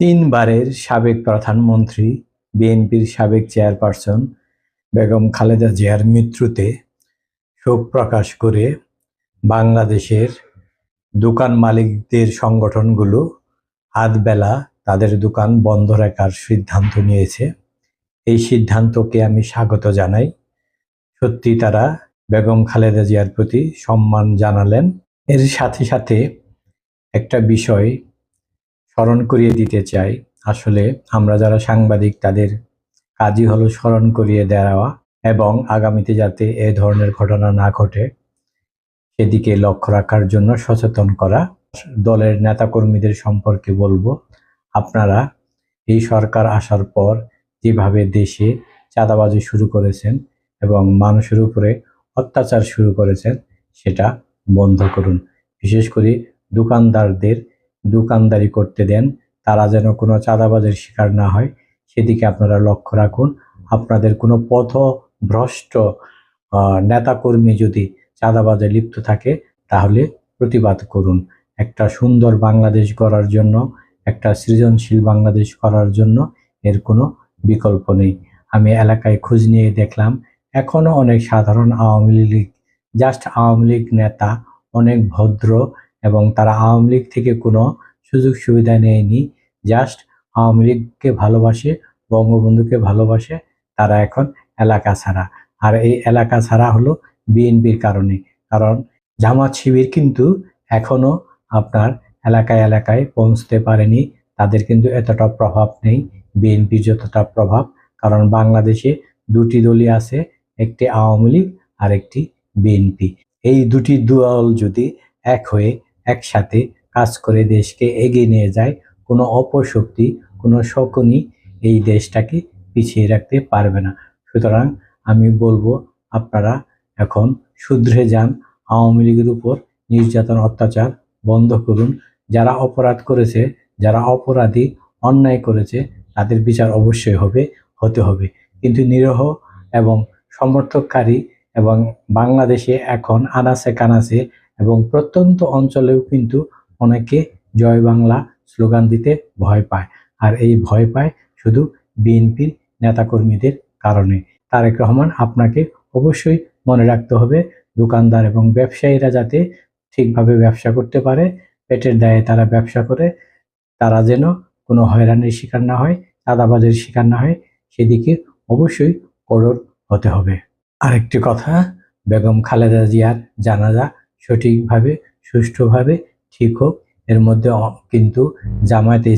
তিনবারের সাবেক প্রধানমন্ত্রী, বিএনপির সাবেক চেয়ারপারসন বেগম খালেদা জিয়ার মৃত্যুতে শোক প্রকাশ করে বাংলাদেশের দোকান মালিকদের সংগঠনগুলো আধবেলা তাদের দোকান বন্ধ রাখার সিদ্ধান্ত নিয়েছে। এই সিদ্ধান্তকে আমি স্বাগত জানাই। সত্যি তারা বেগম খালেদা জিয়ার প্রতি সম্মান জানালেন। এর সাথে সাথে একটা বিষয় স্মরণ করিয়ে দিতে চাই। আসলে আমরা যারা সাংবাদিক, তাদের কাজই হলো স্মরণ করিয়ে দেওয়া এবং আগামীতে যাতে এ ধরনের ঘটনা না ঘটে, সেদিকে লক্ষ্য রাখার জন্য সচেতন করা। দলের নেতাকর্মীদের সম্পর্কে বলব, আপনারা এই সরকার আসার পর যেভাবে দেশে চাঁদাবাজি শুরু করেছেন এবং মানুষের উপরে অত্যাচার শুরু করেছেন, সেটা বন্ধ করুন। বিশেষ করে দোকানদারদের দোকানদারি করতে দেন, তারা যেন কোনো চাঁদাবাজের শিকার না হয়, সেদিকে আপনারা লক্ষ্য রাখুন। আপনাদের কোনো পথ ভ্রষ্ট নেতাকর্মী যদি চাঁদাবাজে লিপ্ত থাকে, তাহলে প্রতিবাদ করুন। একটা সুন্দর বাংলাদেশ গড়ার জন্য, একটা সৃজনশীল বাংলাদেশ করার জন্য এর কোনো বিকল্প নেই। আমি এলাকায় খোঁজ নিয়ে দেখলাম এখনও অনেক সাধারণ আওয়ামী লীগ, জাস্ট আওয়ামী লীগ নেতা, অনেক ভদ্র এবং তারা আওয়ামী লীগ থেকে কোনো সুযোগ সুবিধা নেয়নি। জাস্ট আওয়ামী লীগকে ভালোবাসে, বঙ্গবন্ধুকে ভালোবাসে, তারা এখন এলাকা ছাড়া। আর এই এলাকা ছাড়া হলো বিএনপির কারণে। কারণ জামাত শিবির কিন্তু এখনও আপনার এলাকায় এলাকায় পৌঁছতে পারেনি। তাদের কিন্তু এতটা প্রভাব নেই, বিএনপির যতটা প্রভাব। কারণ বাংলাদেশে দুটি দলই আছে, একটি আওয়ামী লীগ আর একটি বিএনপি। এই দুটি দল যদি এক হয়ে একসাথে কাজ করে দেশকে এগিয়ে নিয়ে যায়। কোনো অপশক্তি, কোনো শকুনি এই দেশটাকে পিছিয়ে রাখতে পারবে না। সুতরাং আমি বলব, আপনারা এখন শুধরে যান, আওয়ামী লীগের উপর নির্যাতন, অত্যাচার বন্ধ করুন। যারা অপরাধ করেছে, যারা অপরাধী, অন্যায় করেছে, তাদের বিচার অবশ্যই হবে, হতে হবে। কিন্তু নিরহ এবং সমর্থককারী এবং বাংলাদেশে এখন আনাচে কানাচে এবং প্রত্যন্ত অঞ্চলেও কিন্তু অনেকে জয় বাংলা স্লোগান দিতে ভয় পায়। আর এই ভয় পায় শুধু বিএনপির নেতাকর্মীদের কারণে। তারেক রহমান আপনাকে অবশ্যই মনে রাখতে হবে, দোকানদার এবং ব্যবসায়ীরা যাতে ঠিকভাবে ব্যবসা করতে পারে, পেটের দায়ে তারা ব্যবসা করে, তারা যেন কোনো হয়রানির শিকার না হয়, চাঁদাবাজের শিকার না হয়, সেদিকে অবশ্যই কঠোর হতে হবে। আরেকটি কথা, বেগম খালেদা জিয়ার জানাজা সঠিকভাবে সুষ্ঠুভাবে ঠিক হোক এর মধ্যে কিন্তু জামায়াতে